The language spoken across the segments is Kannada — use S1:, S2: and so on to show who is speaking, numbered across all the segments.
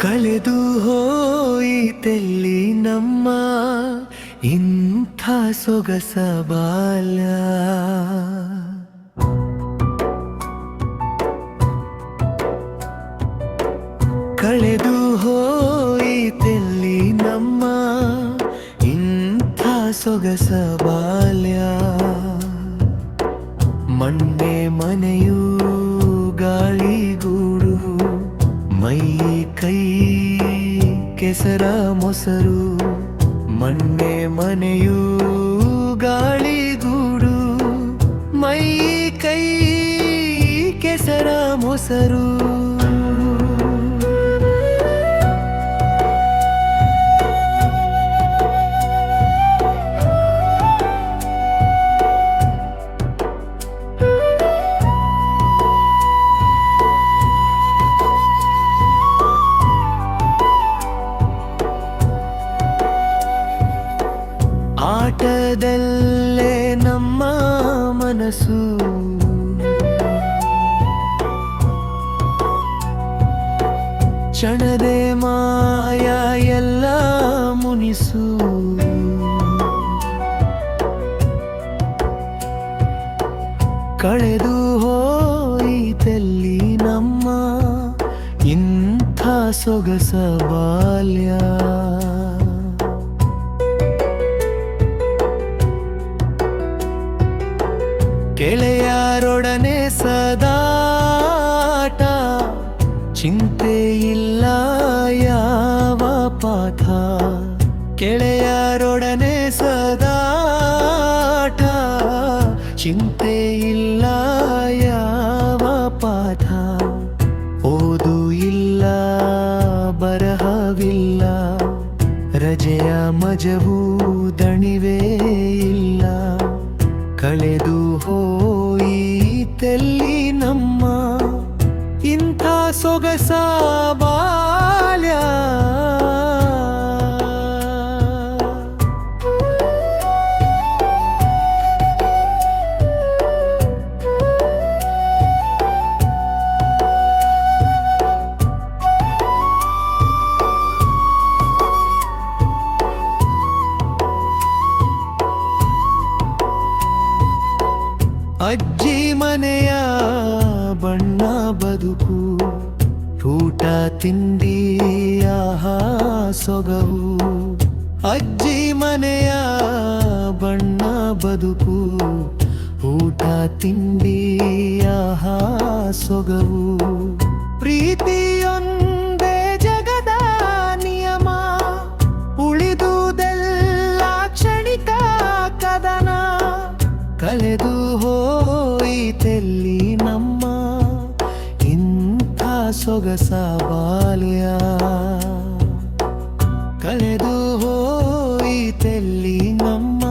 S1: ಕಳೆದು ಹೋಯಿತೆಲ್ಲಿ ನಮ್ಮ ಇಂಥ ಸೊಗಸ ಬಾಲ. ಕಳೆದು ಹೋಯಿತೆಲ್ಲಿ ನಮ್ಮ ಇಂಥ ಸೊಗಸ ಬಾಲ್ಯ ಮಣ್ಣೆ ಮನೆಯೂ ಗಾಳಿಗೂಡು ಮೈ ಕೆಸರ ಮೊಸರು ಮಣ್ಣೆ ಮನೆಯೂ ಗಾಳಿಗೂಡು ಮೈ ಕೈ ಕೆಸರ ಮೊಸರು ಆಟದಲ್ಲೇ ನಮ್ಮ ಮನಸ್ಸು. ಕ್ಷಣದೆ ಮಾಯ ಎಲ್ಲ ಮುನಿಸು. ಕಳೆದು ಹೋಯಿತಲ್ಲಿ ನಮ್ಮ ಇಂಥ ಸೊಗಸ ಬಾಲ್ಯ. ಗೆಳೆಯರೊಡನೆ ಸದಾಟ ಚಿಂತೆ ಇಲ್ಲ ಯಾವ ಪಾಠ. ಗೆಳೆಯರೊಡನೆ ಸದಾಟ ಚಿಂತೆ ಇಲ್ಲ ಯಾವ ಪಾಠ. ಓದು ಇಲ್ಲ, ಬರಹವಿಲ್ಲ. ರಜೆಯ ಮಜವೂ ಅಜ್ಜಿ ಮನೆಯ ಬಣ್ಣ ಬದುಕು. ಊಟ ತಿಂಡಿ, ಆಹಾ, ಸೊಗವು. ಅಜ್ಜಿ ಮನೆಯ ಬಣ್ಣ ಬದುಕು. ಊಟ ತಿಂಡಿ, ಆಹಾ, ಸೊಗವು. ಪ್ರೀತಿಯೊಂದೇ ಜಗದ ನಿಯಮ. ಉಳಿದುದೆಲ್ಲ ಕ್ಷಣಿಕ ಕದನ. ಕಳೆದು ಇಂಥ ಸೊಗಸ ಬಾಲ್ಯ ಕಳೆದು ಹೋಯಿತೆಲ್ಲಿ ನಮ್ಮ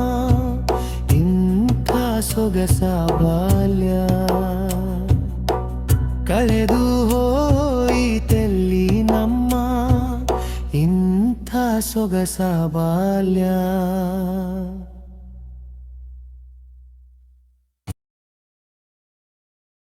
S1: ಇಂಥ ಸೊಗಸ ಬಾಲ್ಯ ಕಳೆದು ಹೋಯಿತೆಲ್ಲಿ ನಮ್ಮ ಇಂಥ ಸೊಗಸ ಬಾಲ್ಯ